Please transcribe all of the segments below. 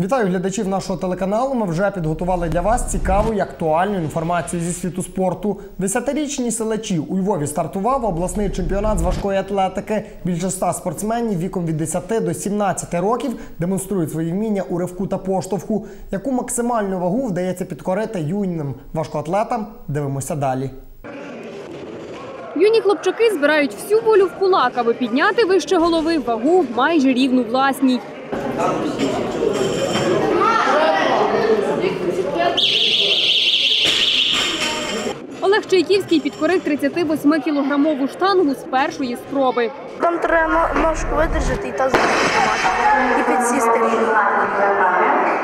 Вітаю глядачів нашого телеканалу. Ми вже підготували для вас цікаву і актуальну інформацію зі світу спорту. Десятирічні селачі у Львові стартував обласний чемпіонат з важкої атлетики. Більше ста спортсменів віком від 10 до 17 років демонструють свої вміння у ривку та поштовху. Яку максимальну вагу вдається підкорити юним важкоатлетам? Дивимося далі. Юні хлопчаки збирають всю волю в кулак, аби підняти вище голови вагу майже рівну власній. Чайківський підкорив 38-кілограмову штангу з першої спроби. Там треба ножку видержати і та зробити тримати. І підсісти.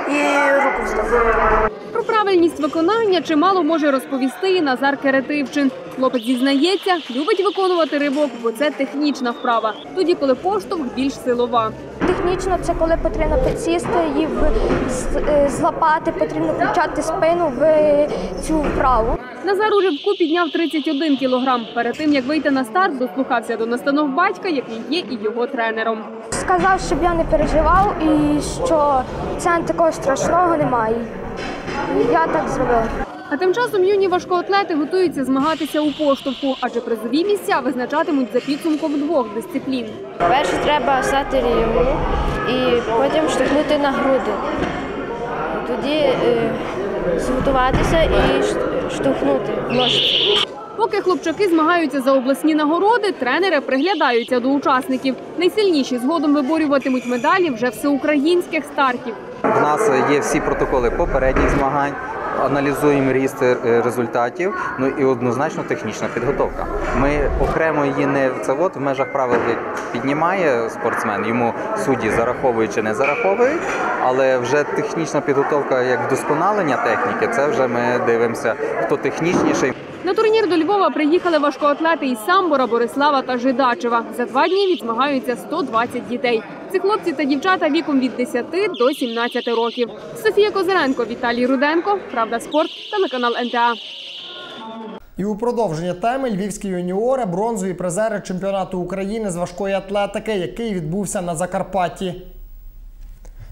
І руку вставити. Про правильність виконання чимало може розповісти і Назар Керетивчин. Хлопець зізнається, любить виконувати ривок, бо це технічна вправа. Тоді, коли поштовх більш силова. Технічно це коли потрібно підсісти з- е, злапати, потрібно включати спину в цю вправу. Назар у ривку підняв 31 кілограм. Перед тим як вийти на старт, дослухався до настанов батька, який є і його тренером. Сказав, щоб я не переживав і що це такого страшного немає. І Я так зробив. А тим часом юні важкоатлети готуються змагатися у поштовху, адже призові місця визначатимуть за підсумком двох дисциплін. Перше треба стати рівно і потім штовхнути на груди. Тоді е, зготуватися і штовхнути в. Поки хлопчаки змагаються за обласні нагороди, тренери приглядаються до учасників. Найсильніші згодом виборюватимуть медалі вже всеукраїнських стартів. Нас є всі протоколи попередніх змагань. Аналізуємо ріст е, результатів, ну і однозначно технічна підготовка. Ми окремо її не це от в межах правил піднімає спортсмен, йому судді зараховують чи не зараховують, але вже технічна підготовка як вдосконалення техніки, це вже ми дивимося, хто технічніший. На турнір до Львова приїхали важкоатлети із Самбора, Борислава та Жидачева. За два дні відзмагаються 120 дітей. Це хлопці та дівчата віком від 10 до 17 років. Софія Козиренко, Віталій Руденко, Правда спорт, телеканал НТА. І у продовження теми львівські юніори бронзові призери чемпіонату України з важкої атлетики, який відбувся на Закарпатті.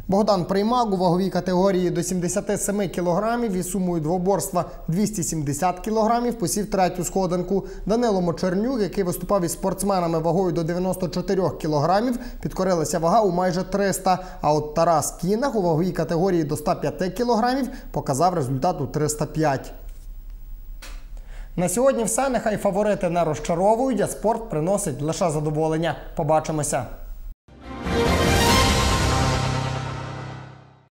Богдан Приймак у ваговій категорії до 77 кілограмів і сумою двоборства 270 кілограмів посів третю сходинку. Данило Мочернюк, який виступав із спортсменами вагою до 94 кілограмів, підкорилася вага у майже 300. А от Тарас Кінах у ваговій категорії до 105 кілограмів показав результат у 305. На сьогодні все. Нехай фаворити не розчаровують, а спорт приносить лише задоволення. Побачимося.